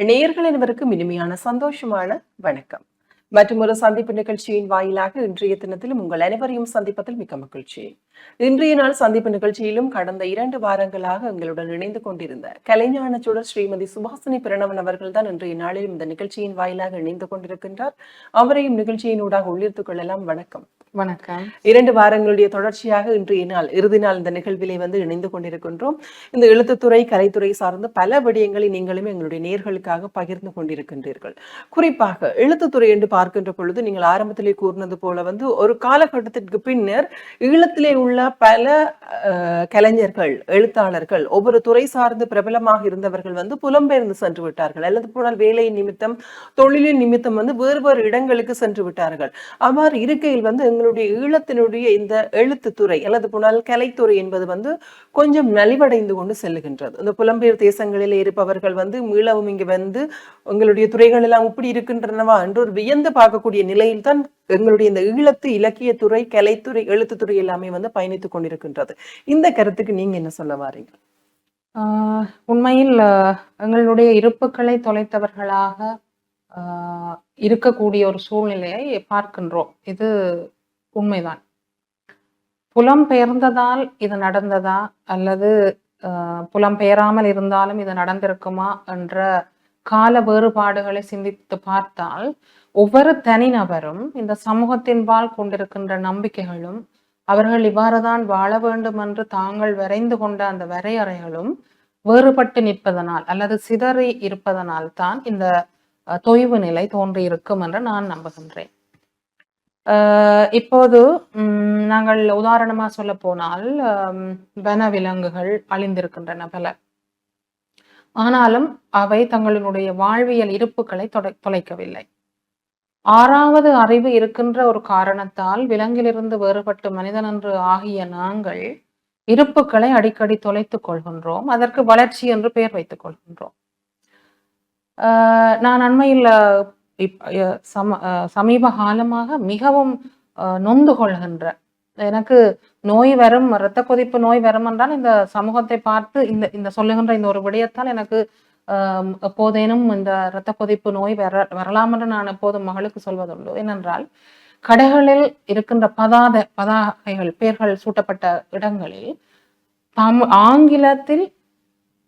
நேயர்கள் அனைவருக்கும் இனிமையான சந்தோஷமான வணக்கம். மற்றும் ஒரு சந்திப்பு நிகழ்ச்சியின் வாயிலாக இன்றைய தினத்திலும் உங்கள் அனைவரையும் சந்திப்பதில் மிக்க மகிழ்ச்சி. இன்றைய நாள் சந்திப்பு நிகழ்ச்சியிலும் கடந்த இரண்டு வாரங்களாக எங்களுடன் இணைந்து கொண்டிருந்த கலைஞான சுடர் ஸ்ரீமதி சுபாசினி பிரணவன் அவர்கள் தான் இன்றைய நாளிலும் இந்த நிகழ்ச்சியின் வாயிலாக இணைந்து கொண்டிருக்கின்றார். அவரையும் நிகழ்ச்சியினூடாக உள்ளிருத்துக் கொள்ளலாம். வணக்கம். வணக்கம். இரண்டு வாரங்களுடைய தொடர்ச்சியாக இன்றைய நாள் இறுதி நாள் இந்த நிகழ்விலே வந்து இணைந்து கொண்டிருக்கின்றோம். இந்த எழுத்துத்துறை கலைத்துறை சார்ந்த பல விடயங்களை நீங்களும் எங்களுடைய நேர்களுக்காக பகிர்ந்து கொண்டிருக்கின்றீர்கள். குறிப்பாக எழுத்துத்துறை என்று பார்க்கின்ற பொழுது நீங்கள் ஆரம்பத்திலே கூறினது போல வந்து ஒரு காலகட்டத்திற்கு பின்னர் ஈழத்திலே உள்ள பல கலைஞர்கள் எழுத்தாளர்கள் ஒவ்வொரு துறை சார்ந்து பிரபலமாக இருந்தவர்கள் வந்து புலம்பெயர்ந்து சென்று விட்டார்கள். அல்லது போனால் வேலை நிமித்தம் தொழிலின் நிமித்தம் வந்து வேறு வேறு இடங்களுக்கு சென்று விட்டார்கள். அவ்வாறு இருக்கையில் வந்து எங்களுடைய ஈழத்தினுடைய இந்த எழுத்துத்துறை அல்லது போனால் கலைத்துறை என்பது வந்து கொஞ்சம் நலிவடைந்து கொண்டு செல்லுகின்றது. இந்த புலம்பெயர் தேசங்களில் இருப்பவர்கள் வந்து மீளவும் இங்கு வந்து எங்களுடைய துறைகள் எல்லாம் இப்படி இருக்கின்றனவா என்று ஒரு வியந்து பார்க்கக்கூடிய நிலையில் தான் எங்களுடைய இந்த ஈழத்து இலக்கியத்துறை கலைத்துறை எழுத்துத்துறை எல்லாமே வந்து பயணித்துக் கொண்டிருக்கின்றது. இந்த கருத்துக்கு நீங்க என்ன சொல்ல வாரீங்க? ஆஹ் உண்மையில் எங்களுடைய இருப்புக்களை தொலைத்தவர்களாக ஆஹ், இருக்கக்கூடிய ஒரு சூழ்நிலையை பார்க்கின்றோம். இது உண்மைதான். புலம் பெயர்ந்ததால் இது நடந்ததா? அல்லது ஆஹ், புலம்பெயராமல் இருந்தாலும் இது நடந்திருக்குமா? என்ற கால வேறுபாடுகளை சிந்தித்து பார்த்தால் ஒவ்வொரு தனிநபரும் இந்த சமூகத்தின்பால் கொண்டிருக்கின்ற நம்பிக்கைகளும் அவர்கள் இவ்வாறுதான் வாழ வேண்டும் என்று தாங்கள் வரைந்து கொண்ட அந்த வரையறைகளும் வேறுபட்டு நிற்பதனால் அல்லது சிதறி இருப்பதனால் தான் இந்த தொய்வு நிலை தோன்றியிருக்கும் என்று நான் நம்புகின்றேன். இப்போது நாங்கள் உதாரணமா சொல்ல போனால் வன வனவிலங்குகள் அழிந்திருக்கின்றன பல. ஆனாலும் அவை தங்களினுடைய வாழ்வியல் இருப்புகளை தொலை தொலைக்கவில்லை. ஆறாவது அறிவு இருக்கின்ற ஒரு காரணத்தால் விலங்கிலிருந்து வேறுபட்டு மனிதன் என்று ஆகிய நாங்கள் இருப்புகளை அடிக்கடி தொலைத்துக் கொள்கின்றோம். அதற்கு வளர்ச்சி என்று பெயர் வைத்துக் கொள்கின்றோம். ஆஹ் நான் அண்மையில் இப்- சம அஹ், சமீப காலமாக மிகவும் நொந்து கொள்கின்ற எனக்கு நோய் வரும் இரத்த கொதிப்பு நோய் வரும் என்றால் இந்த சமூகத்தை பார்த்து இந்த இந்த சொல்லுகின்ற இந்த ஒரு விடயத்தால் எனக்கு எப்போதேனும் இந்த இரத்த கொதிப்பு நோய் வர வரலாம் என்று நான் எப்போதும் மகளுக்கு சொல்வதுண்டு. ஏனென்றால் கடைகளில் இருக்கின்ற பதாத பதாகைகள் பெயர்கள் சூட்டப்பட்ட இடங்களில் தம் ஆங்கிலத்தில்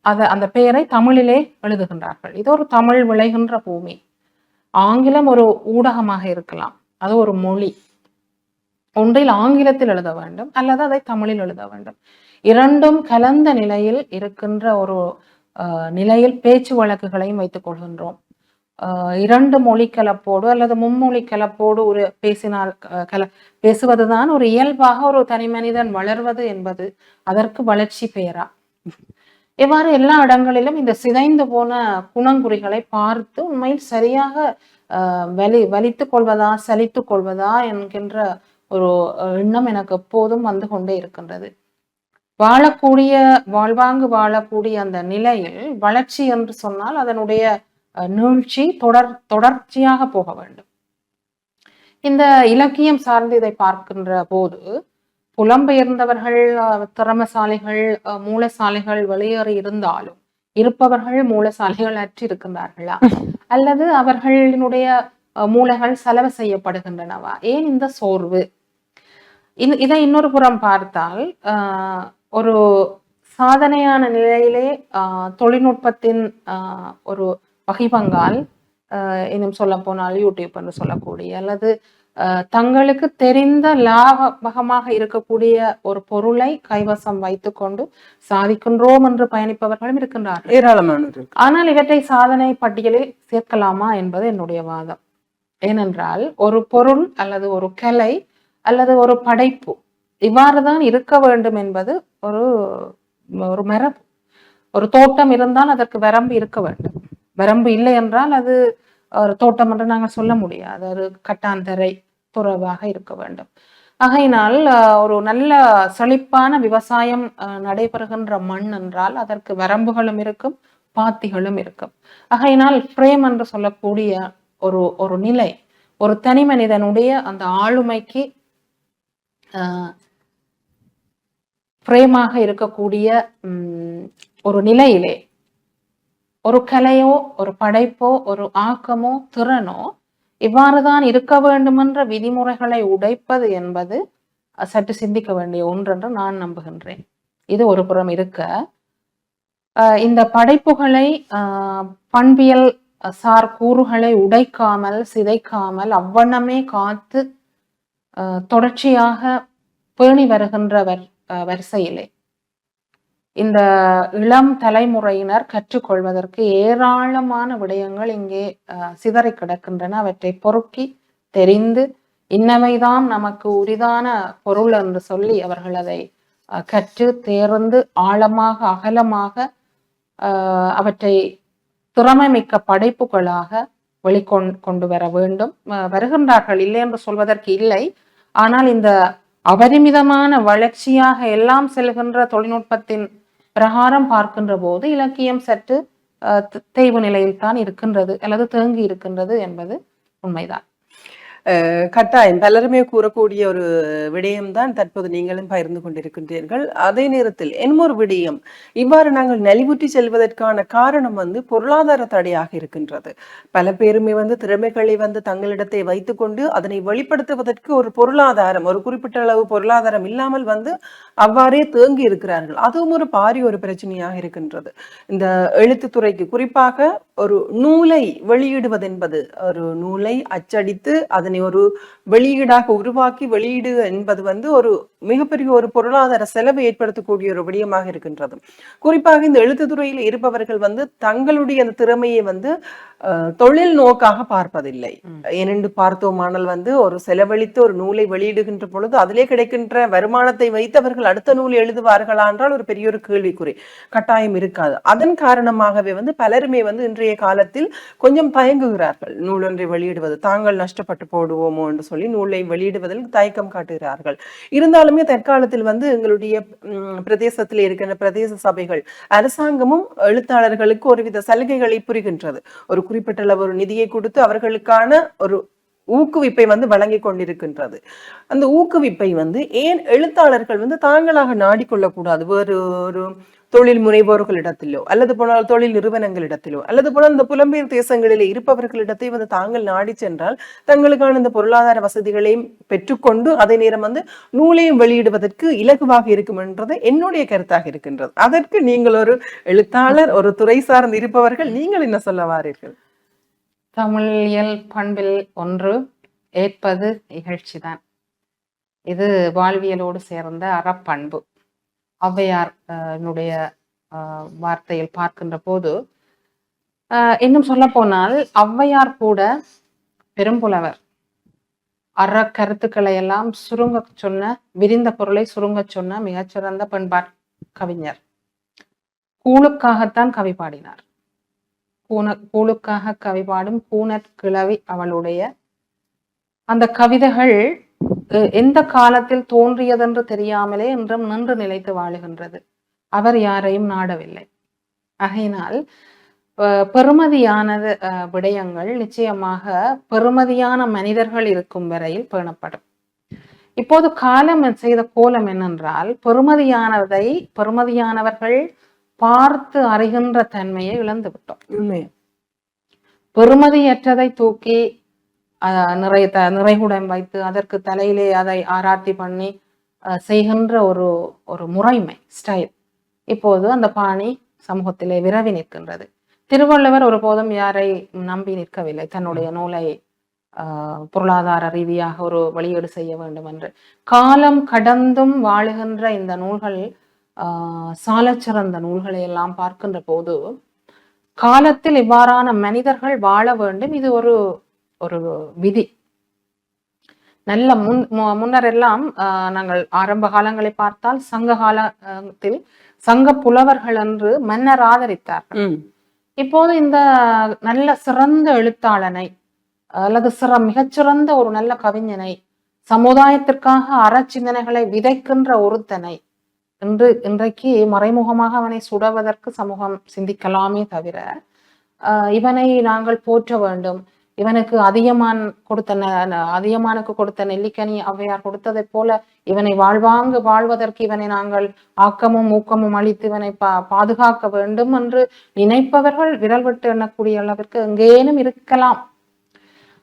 அத அந்த பெயரை தமிழிலே எழுதுகின்றார்கள். இது ஒரு தமிழ் விளைகின்ற பூமி. ஆங்கிலம் ஒரு ஊடகமாக இருக்கலாம். அது ஒரு மொழி. ஒன்றில் ஆங்கிலத்தில் எழுத வேண்டும். அல்லது அதை தமிழில் எழுத வேண்டும். இரண்டும் கலந்த நிலையில் இருக்கின்ற ஒரு நிலையில் பேச்சு வழக்குகளையும் வைத்துக் கொள்கின்றோம். ஆஹ், இரண்டு மொழி கலப்போடு அல்லது மும்மொழி கலப்போடு ஒரு பேசினால் அஹ், கல பேசுவதுதான் ஒரு இயல்பாக ஒரு தனி மனிதன் வளர்வது என்பது அதற்கு வளர்ச்சி பெயரா. இவ்வாறு எல்லா இடங்களிலும் இந்த சிதைந்து போன குணங்குறிகளை பார்த்து உண்மையில் சரியாக ஆஹ், வலி வலித்துக் கொள்வதா சலித்துக் கொள்வதா என்கின்ற ஒரு எண்ணம் எனக்கு எப்போதும் வந்து கொண்டே இருக்கின்றது. வாழக்கூடிய வாழ்வாங்கு வாழக்கூடிய அந்த நிலையில் வளர்ச்சி என்று சொன்னால் அதனுடைய அஹ், தொடர் தொடர்ச்சியாக போக வேண்டும். இந்த இலக்கியம் சார்ந்து இதை பார்க்கின்ற போது புலம்பெயர்ந்தவர்கள் திறமசாலிகள் மூலசாலிகள் வெளியேறி இருந்தாலும் இருப்பவர்கள் மூலசாலிகள் அற்றி இருக்கின்றார்களா? அல்லது அவர்களினுடைய மூளைகள் செலவு செய்யப்படுகின்றனவா? ஏன் இந்த சோர்வு? இது இதை இன்னொரு புறம் பார்த்தால் ஆஹ், ஒரு சாதனையான நிலையிலே ஆஹ், தொழில்நுட்பத்தின் ஒரு வகைபங்கால் ஆஹ், இன்னும் சொல்ல போனால் யூடியூப் என்று சொல்லக்கூடிய அல்லது தங்களுக்கு தெரிந்த லாபகமாக இருக்கக்கூடிய ஒரு பொருளை கைவசம் வைத்துக்கொண்டு சாதிக்கின்றோம் என்று பயணிப்பவர்களும் இருக்கின்றார்கள். ஏராளமானவர்கள் ஆனால் இவற்றை சாதனை பட்டியலில் சேர்க்கலாமா என்பது என்னுடைய வாதம். ஏனென்றால் ஒரு பொருள் அல்லது ஒரு கலை அல்லது ஒரு படைப்பு இவ்வாறுதான் இருக்க வேண்டும் என்பது ஒரு ஒரு மரபு. ஒரு தோட்டம் இருந்தால் அதற்கு வரம்பு இருக்க வேண்டும். வரம்பு இல்லை என்றால் அது ஒரு தோட்டம் என்று நாங்கள் சொல்ல முடியாது. அது கட்டாந்தரை. துறவாக இருக்க வேண்டும். ஆகையினால் ஒரு நல்ல செழிப்பான விவசாயம் அஹ், நடைபெறுகின்ற மண் என்றால் அதற்கு வரம்புகளும் இருக்கும் பாத்திகளும் இருக்கும். ஆகையினால் ஃப்ரேம் என்று சொல்லக்கூடிய ஒரு ஒரு நிலை ஒரு தனி மனிதனுடைய அந்த ஆளுமைக்கு ஃப்ரேமாக இருக்கக்கூடிய ஒரு நிலையிலே ஒரு கலையோ ஒரு படைப்போ ஒரு ஆக்கமோ திறனோ இவ்வாறுதான் இருக்க வேண்டுமென்ற விதிமுறைகளை உடைப்பது என்பது சற்று சிந்திக்க வேண்டிய ஒன்றென்று நான் நம்புகின்றேன். இது ஒரு புறம் இருக்க. இந்த படைப்புகளை பண்பியல் சார் கூறுகளை உடைக்காமல் சிதைக்காமல் அவ்வண்ணமே காத்து தொடர்ச்சியாக பேணி வருகின்ற வர் வரிசையிலே. இந்த இளம் தலைமுறையினர் கற்றுக்கொள்வதற்கு ஏராளமான விடயங்கள் இங்கே அஹ், சிதறிக் கிடக்கின்றன. அவற்றை பொறுக்கி தெரிந்து இன்னவைதான் நமக்கு உரிதான பொருள் என்று சொல்லி அவர்கள் அதை அஹ், கற்று தேர்ந்து ஆழமாக அகலமாக அஹ், அவற்றை திறமைமிக்க படைப்புகளாக வெளிக்கொண் கொண்டு வர வேண்டும். அஹ், வருகின்றார்கள் இல்லை என்று சொல்வதற்கு இல்லை. ஆனால் இந்த அபரிமிதமான வளர்ச்சியாக எல்லாம் செல்கின்ற தொழில்நுட்பத்தின் பிரகாரம் பார்க்கின்ற போது இலக்கியம் சற்று அஹ், தேய்வு நிலையில் தான் இருக்கின்றது அல்லது தேங்கி இருக்கின்றது என்பது உண்மைதான். கட்டாயம். பலருமே கூறக்கூடிய ஒரு விடயம்தான் தற்போது நீங்களும் பகிர்ந்து கொண்டிருக்கின்றீர்கள். அதே நேரத்தில் இன்னொரு விடயம். இவ்வாறு நாங்கள் நலிவுற்றி செல்வதற்கான காரணம் வந்து பொருளாதார தடையாக இருக்கின்றது. பல பேருமே வந்து திறமைகளை வந்து தங்களிடத்தை வைத்துக்கொண்டு அதனை வெளிப்படுத்துவதற்கு ஒரு பொருளாதாரம் ஒரு குறிப்பிட்ட அளவு பொருளாதாரம் இல்லாமல் வந்து அவ்வாறே தேங்கி இருக்கிறார்கள். அதுவும் ஒரு பாரி ஒரு பிரச்சனையாக இருக்கின்றது. இந்த எழுத்துத்துறைக்கு குறிப்பாக ஒரு நூலை வெளியிடுவது என்பது ஒரு நூலை அச்சடித்து அதனை ஒரு வெளியீடாக உருவாக்கி வெளியீடு என்பது வந்து ஒரு மிகப்பெரிய ஒரு பொருளாதார செலவை ஏற்படுத்தக்கூடிய ஒரு விடயமாக இருக்கின்றது. குறிப்பாக இந்த எழுத்துத்துறையில் இருப்பவர்கள் வந்து தங்களுடைய அந்த திறமையை வந்து தொழில் நோக்காக பார்ப்பதில்லை. ஏனென்று பார்த்தோமானால் வந்து ஒரு செலவழித்து ஒரு நூலை வெளியிடுகின்ற பொழுது அதிலே கிடைக்கின்ற வருமானத்தை வைத்து அவர்கள் அடுத்த நூல் எழுதுவார்களா என்றால் ஒரு பெரிய ஒரு கேள்விக்குறி. கட்டாயம் இருக்காது. அதன் காரணமாகவே வந்து பலருமே வந்து இன்றைய காலத்தில் கொஞ்சம் தயங்குகிறார்கள். நூலொன்றை வெளியிடுவது தாங்கள் நஷ்டப்பட்டு போடுவோமோ என்று சொல்லி நூலை வெளியிடுவதில் தயக்கம் காட்டுகிறார்கள். இருந்தாலுமே தற்காலத்தில் வந்து எங்களுடைய பிரதேசத்தில் இருக்கின்ற பிரதேச சபைகள் அரசாங்கமும் எழுத்தாளர்களுக்கு ஒருவித சலுகைகளை புரிகின்றது. ஒரு குறிப்பிட்ட அளவு ஒரு நிதியை கொடுத்து அவர்களுக்கான ஒரு ஊக்குவிப்பை வந்து வழங்கி கொண்டிருக்கின்றது. அந்த ஊக்குவிப்பை வந்து ஏன் எழுத்தாளர்கள் வந்து தாங்களாக நாடிக்கொள்ளக்கூடாது? வேறு ஒரு தொழில் முனைவோர்களிடத்திலோ அல்லது போனால் தொழில் நிறுவனங்களிடத்திலோ அல்லது போனால் இந்த புலம்பெயர் தேசங்களிலே இருப்பவர்களிடத்தை வந்து தாங்கள் நாடி சென்றால் தங்களுக்கான இந்த பொருளாதார வசதிகளையும் பெற்றுக்கொண்டு அதே நேரம் வந்து நூலையும் வெளியிடுவதற்கு இலகுவாக இருக்கும் என்றது என்னுடைய கருத்தாக இருக்கின்றது. அதற்கு நீங்கள் ஒரு எழுத்தாளர் ஒரு துறை சார்ந்து இருப்பவர்கள் நீங்கள் என்ன சொல்ல வாரீர்கள்? தமிழியல் பண்பில் ஒன்று ஏற்பது நிகழ்ச்சிதான். இது வாழ்வியலோடு சேர்ந்த அறப்பண்பு. ஔவையார் என்னுடைய வார்த்தையில் பார்க்கின்ற போது இன்னும் சொல்ல போனால் ஔவையார் கூட பெரும்புலவர். அற கருத்துக்களை எல்லாம் சுருங்க சொன்ன விரிந்த பொருளை சுருங்க சொன்ன மிகச்சிறந்த பண்பாட் கவிஞர். கூழுக்காகத்தான் கவி பாடினார். கூன கூழுக்காக கவி பாடும் கூனற் கிழவி அவளுடைய அந்த கவிதைகள் எந்த காலத்தில் தோன்றியதென்று தெரியாமலே இன்றும் நின்று நிலைத்து வாழுகின்றது. அவர் யாரையும் நாடவில்லை. ஆகையினால் அஹ், விடயங்கள் நிச்சயமாக பெருமதியான மனிதர்கள் இருக்கும் வரையில் பேணப்படும். இப்போது காலம் செய்த கோலம் என்னென்றால் பெருமதியானதை பெருமதியானவர்கள் பார்த்து அறிகின்ற தன்மையை இழந்து விட்டோம். உண்மை பெறுமதியற்றதை தூக்கி நிறை த நிறைகுடம் வைத்து அதற்கு தலையிலே அதை ஆராத்தி பண்ணி செய்கின்ற ஒரு ஒரு முறைமை ஸ்டைல் இப்போது அந்த பாணி சமூகத்திலே விரவி நிற்கின்றது. திருவள்ளுவர் ஒருபோதும் யாரை நம்பி நிற்கவில்லை. தன்னுடைய நூலை ஆஹ், பொருளாதார ரீதியாக ஒரு வெளியீடு செய்ய வேண்டும் என்று காலம் கடந்தும் வாழுகின்ற இந்த நூல்கள் சாலச்சிறந்த நூல்களை எல்லாம் பார்க்கின்ற போது காலத்தில் இவ்வாறான மனிதர்கள் வாழ வேண்டும். இது ஒரு ஒரு விதி. நல்ல முன் முன்னர் எல்லாம் ஆஹ், நாங்கள் ஆரம்ப காலங்களை பார்த்தால் சங்க காலத்தில் சங்க புலவர்கள் என்று மன்னர் ஆதரித்தார்கள். ம். இப்போது இந்த நல்ல சிறந்த எழுத்தாளனை அல்லது சிற மிகச்சிறந்த ஒரு நல்ல கவிஞனை சமுதாயத்திற்காக அறச்சிந்தனைகளை விதைக்கின்ற ஒருத்தனை இன்று இன்றைக்கு மறைமுகமாக அவனை சுடுவதற்கு சமூகம் சிந்திக்கலாமே தவிர ஆஹ் இவனை நாங்கள் போற்ற வேண்டும். இவனுக்கு அதிகமான் கொடுத்த ந- அதிகமானுக்கு கொடுத்த நெல்லிக்கனி அவையார் கொடுத்ததைப் போல இவனை வாழ்வாங்கு வாழ்வதற்கு இவனை நாங்கள் ஆக்கமும் ஊக்கமும் அளித்து இவனை பா பாதுகாக்க வேண்டும் என்று நினைப்பவர்கள் விரல் விட்டு எண்ணக்கூடிய அளவிற்கு எங்கேனும் இருக்கலாம்.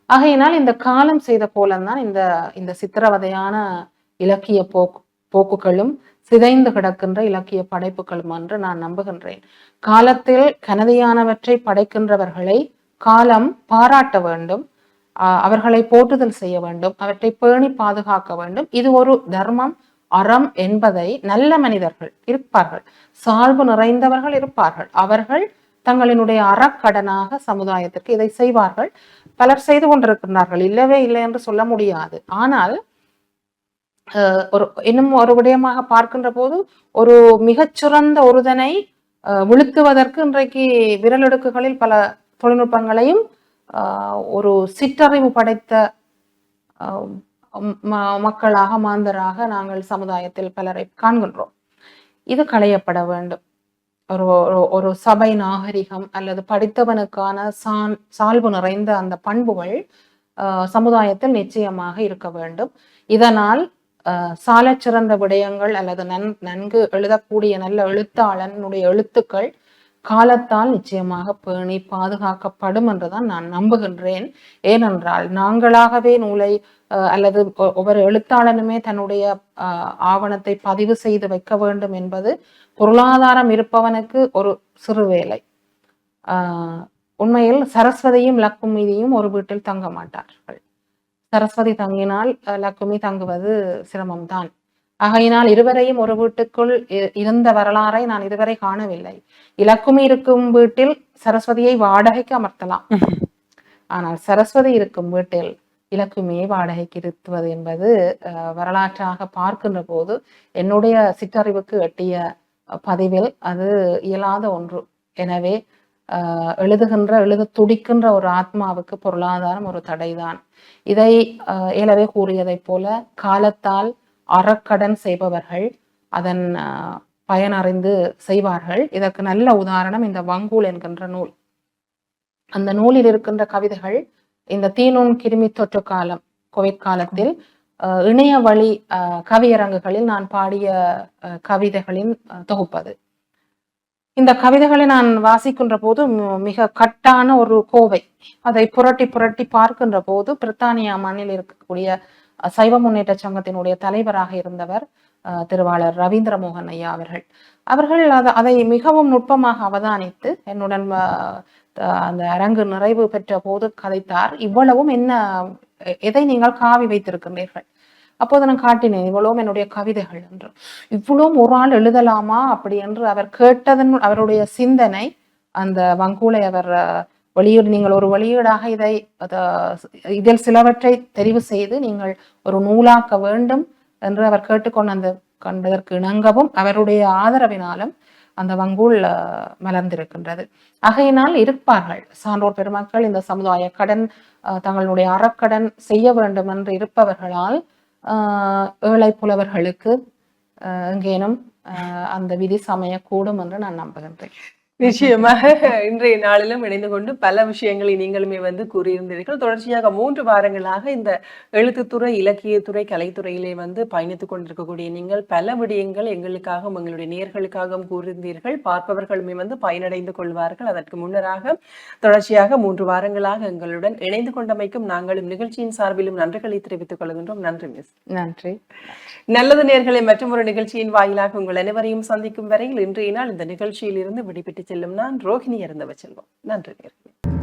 ஆகையினால் இந்த காலம் செய்த போலந்தான் இந்த இந்த சித்திரவதையான இலக்கிய போக்கு போக்குகளும் சிதைந்து கிடக்கின்ற இலக்கிய படைப்புகளும் என்று நான் நம்புகின்றேன். காலத்தில் கனதியானவற்றை படைக்கின்றவர்களை காலம் பாராட்ட வேண்டும். அவர்களை போற்றுதல் செய்ய வேண்டும். அவற்றை பேணி பாதுகாக்க வேண்டும். இது ஒரு தர்மம் அறம் என்பதை நல்ல மனிதர்கள் இருப்பார்கள். சால்பு நிறைந்தவர்கள் இருப்பார்கள். அவர்கள் தங்களினுடைய அறக்கடனாக சமுதாயத்திற்கு இதை செய்வார்கள். பலர் செய்து கொண்டிருக்கிறார்கள் இல்லவே இல்லை என்று சொல்ல முடியாது. ஆனால் ஒரு இன்னும் ஒரு விடயமாக பார்க்கின்ற போது ஒரு மிகச்சிறந்த ஒருதனை அஹ், இன்றைக்கு விரலெடுக்குகளில் பல தொழில்நுட்பங்களையும் ஆஹ், ஒரு சிற்றறிவு படைத்த ஆஹ், ம- மக்களாக மாந்தராக நாங்கள் சமுதாயத்தில் பலரை காண்கின்றோம். இது களையப்பட வேண்டும். ஒரு ஒரு- ஒரு சபை நாகரிகம் அல்லது படித்தவனுக்கான சான் சால்பு நிறைந்த அந்த பண்புகள் ஆஹ், சமுதாயத்தில் நிச்சயமாக இருக்க வேண்டும். இதனால் சால சிறந்த விடயங்கள் அல்லது நன் நன்கு எழுதக்கூடிய நல்ல எழுத்தாளனுடைய எழுத்துக்கள் காலத்தால் நிச்சயமாக பேணி பாதுகாக்கப்படும் என்றுதான் நான் நம்புகின்றேன். ஏனென்றால் நாங்களாகவே நூலை அஹ், அல்லது ஒ- ஒவ்வொரு எழுத்தாளனுமே தன்னுடைய ஆவணத்தை பதிவு செய்து வைக்க வேண்டும் என்பது பொருளாதாரம் இருப்பவனுக்கு ஒரு சிறு வேலை. ஆஹ், உண்மையில் சரஸ்வதியும் லக்குமியும் ஒரு வீட்டில் தங்க மாட்டார்கள். சரஸ்வதி தங்கினால் அஹ், லக்குமி தங்குவது சிரமம்தான். ஆகையினால் இருவரையும் ஒரு வீட்டுக்குள் இ- இருந்த வரலாறை நான் இதுவரை காணவில்லை. இலக்குமி இருக்கும் வீட்டில் சரஸ்வதியை வாடகைக்கு அமர்த்தலாம். ஆனால் சரஸ்வதி இருக்கும் வீட்டில் இலக்குமியை வாடகைக்கு இருத்துவது என்பது அஹ், வரலாற்றாக பார்க்கின்ற போது என்னுடைய சிற்றறிவுக்கு எட்டிய அஹ், பதிவில் அது இயலாத ஒன்று. எனவே எழுதுகின்ற எழுத துடிக்கின்ற ஒரு ஆத்மாவுக்கு பொருளாதாரம் ஒரு தடைதான். இதை அஹ், ஏலவே கூறியதைப் போல காலத்தால் அறக்கடன் செய்பவர்கள் அதன் பயனறிந்து செய்வார்கள். இதற்கு நல்ல உதாரணம் இந்த வங்கூல் என்கின்ற நூல். அந்த நூலில் இருக்கின்ற கவிதைகள் இந்த தீநுண் கிருமி தொற்று காலம் கோவிட் காலத்தில் இணைய வழி அஹ், கவியரங்குகளில் நான் பாடிய கவிதைகளின் தொகுப்பது இந்த கவிதைகளை நான் வாசிக்கின்ற போது மிக கட்டான ஒரு கோவை. அதை புரட்டி புரட்டி பார்க்கின்ற போது பிரித்தானியா மண்ணில் இருக்கக்கூடிய சைவ முன்னேற்ற சங்கத்தினுடைய தலைவராக இருந்தவர் அஹ், திருவாளர் ரவீந்திர மோகன் ஐயா அவர்கள். அவர்கள் அதை அதை மிகவும் நுட்பமாக அவதானித்து என்னுடன் அந்த அரங்கு நிறைவு பெற்ற போது கதைத்தார். இவ்வளவும் என்ன எதை நீங்கள் காவி வைத்திருக்கின்றீர்கள்? அப்போது நான் காட்டினேன் இவ்வளவும் என்னுடைய கவிதைகள் என்று. இவ்வளவும் ஒரு ஆள் எழுதலாமா அப்படி என்று அவர் கேட்டதன் அவருடைய சிந்தனை அந்த வங்கூலை அவர் வெளியீடு நீங்கள் ஒரு வெளியீடாக இதை இதில் சிலவற்றை தெரிவு செய்து நீங்கள் ஒரு நூலாக்க வேண்டும் என்று அவர் கேட்டுக்கொண்டு அந்த கண்டதற்கு இணங்கவும் அவருடைய ஆதரவினாலும் அந்த வங்கூல் மலர்ந்திருக்கின்றது. ஆகையினால் இருப்பார்கள். சான்றோர் பெருமக்கள் இந்த சமுதாய கடன் அஹ், தங்களுடைய அறக்கடன் செய்ய வேண்டும் என்று இருப்பவர்களால் ஏழை புலவர்களுக்கு எங்கேனும் அந்த விதி சமையக்கூடும் என்று நான் நம்புகின்றேன். நிச்சயமாக இன்றைய நாளிலும் இணைந்து கொண்டு பல விஷயங்களை நீங்களுமே வந்து கூறியிருந்தீர்கள். தொடர்ச்சியாக மூன்று வாரங்களாக இந்த எழுத்துத்துறை இலக்கியத்துறை கலைத்துறையிலே வந்து பயணித்துக் கொண்டிருக்கக்கூடிய நீங்கள் பல விடயங்கள் எங்களுக்காகவும் எங்களுடைய நேர்களுக்காகவும் கூறியிருந்தீர்கள். பார்ப்பவர்களுமே வந்து பயனடைந்து கொள்வார்கள். அதற்கு முன்னராக தொடர்ச்சியாக மூன்று வாரங்களாக எங்களுடன் இணைந்து கொண்டமைக்கும் நாங்களும் நிகழ்ச்சியின் சார்பிலும் நன்றிகளை தெரிவித்துக் கொள்கின்றோம். நன்றி மிஸ். நன்றி. நல்லது நேர்களை மற்றும் ஒரு நிகழ்ச்சியின் வாயிலாக உங்கள் அனைவரையும் சந்திக்கும் வரையில் இன்றைய நாள் இந்த நிகழ்ச்சியில் இருந்து விடைபெற்று செல்லும். நான் ரோஹிணி இறந்தவ செல்வம் நன்றி. நேர்களே